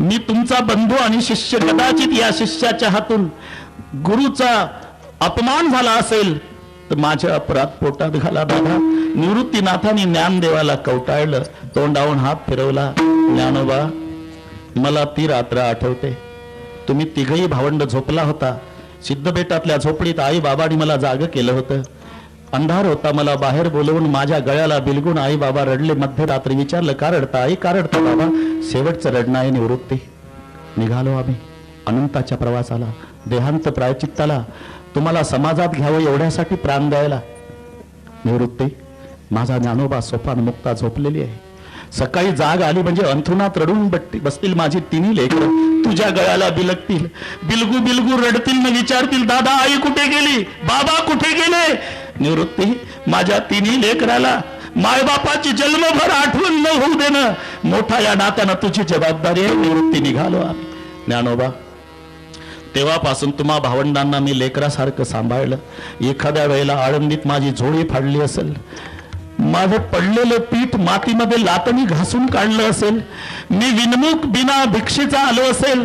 मी तुमचा बंधू आणि शिष्य कदाचित या शिष्याच्या हातून गुरुचा अपमान झाला असेल तर माझ्या अपराध पोटात घाला दादा निवृत्तीनाथाने ज्ञानदेवाला कवटाळलं तोंडावून हात फिरवला. ज्ञानोबा मला ती रात्र आठवते. तुम्ही तिघही भावंड झोपला होता. सिद्धबेटातल्या झोपडीत आई बाबाने मला जाग केलं होतं. अंधार होता मला बाहेर बोलवून माझ्या गळ्याला बिलगून आई बाबा रडले. मध्यरात्री विचारलं का रडता आई? का रडता बाबा? शेवटचं रडणं आहे निवृत्ती. निघालो आम्ही. अनंताच्या प्रवासाला देहांत प्रायचित्ताला. तुम्हाला समाजात घ्यावं एवढ्यासाठी प्राण द्यायला. निवृत्ती माझा ज्ञानोबा सोपान मुक्ता झोपलेली आहे. सकाळी जाग आली म्हणजे अंथरुणात रडून बट्टी- बसतील माझी तिन्ही लेकर. तुझ्या गळ्याला बिलगतील. बिलगू बिलगू रडतील न विचारतील दादा आई कुठे गेली? बाबा कुठे गेले? निवृत्ती. माझ्या तिन्ही लेकराला मायबापाची जन्मभर आठवण न होऊ देणं. मोठा या नात्यानं तुझी जबाबदारी आहे निवृत्ती निघालो आम्ही. ज्ञानोबा तेव्हापासून तुम्हा भावंडांना मी लेकरासारखं सांभाळलं. एखाद्या वेळेला आळंदीत माझी झोळी फाडली असेल. माझं पडलेलं पीठ मातीमध्ये लातणी घासून काढलं असेल. मी विनमुख बिना भिक्षेचा आलो असेल.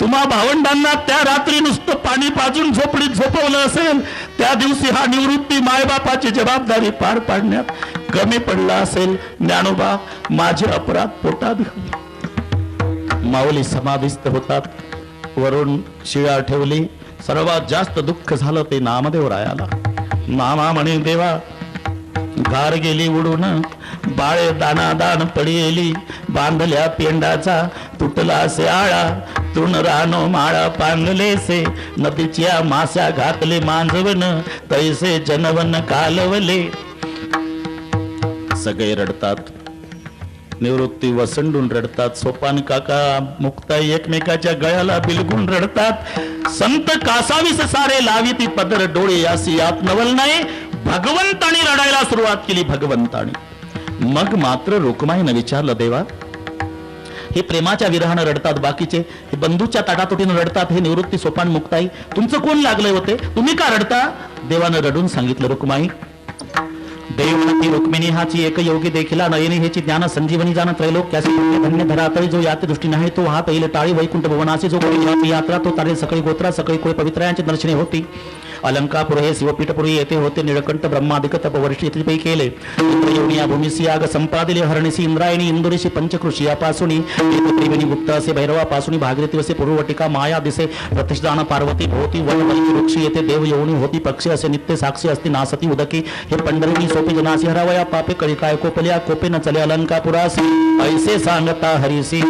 तुम्हा भावंडांना त्या रात्री नुसतं पाणी पाजून झोपडीत झोपवलं असेल. त्या दिवशी हा निवृत्ती मायबापाची जबाबदारी पार पाडण्यात कमी पडला असेल. ज्ञानोबा माझे अपराध पोटात घाल. माऊली समाधिस्थ होतात. वरून शिळा ठेवली. सर्वात जास्त दुःख झालं ते नामदेव रायाला. नामा म्हणे देवा गार गेली उडून बाळे दाना दान पडिली बांधल्या पेंडाचा तुटला से आळा तृण रानो माळा पांगले से नदीच्या मास्या घातले मांजवन तैसे जनवन कालवले. सगळे रडतात. निवृत्ती वसंडून रडतात. सोपान काका मुक्ताई एकमेकाच्या गळ्याला बिलगून रडतात. संत कासावीस सारे लावी ती पदर डोळे यासी आत नवल नाही. भगवंतानी रडायला सुरुवात केली भगवंतानी. मग मात्र रुक्माईनं विचारलं देवा हे प्रेमाच्या विरहानं रडतात बाकीचे हे बंधूच्या ताटातोटीनं रडतात हे निवृत्ती सोपान मुक्ताई तुमचं कोण लागले होते? तुम्ही का रडता? देवानं रडून सांगितलं रुक्माई देवमती रुक्मिणी हाची एक योगी देखिला नयनी हेची ज्ञान संजीवनी जाण त्रैलोक धन्य धरातळी जो यात दृष्टी नाही तो हात येईल टाळी वैकुंठ भुवनाची जो कोणी यात्रा तो तारे सकाळी गोत्रा सकाळी कोळी पवित्रयांची दर्शने होती. अलंकापुर हे शिवपीठपुरी येथे होते निळकंठ ब्रह्मादिक तपवर्षी येथे केले. इंद्रयोनी या भूमिसी याग संपादिले हरणीसी इंद्रायणी इंदुरीशी पंचकृषी यापासून त्रिवेणी गुप्त असे भैरवापासून भागीरथी असे पूर्वटिका माया दिसे प्रतिष्ठान पार्वती भोवती वन वृक्षी येथे देव येऊनी होती पक्षी असे नित्य साक्षी असती नासती उदकी हे पंढरी सोपी जनासी हरावया पापे कळी काय कोपल्या कोपे न चले अलंकापुरासी ऐसे सांगता हरिसी.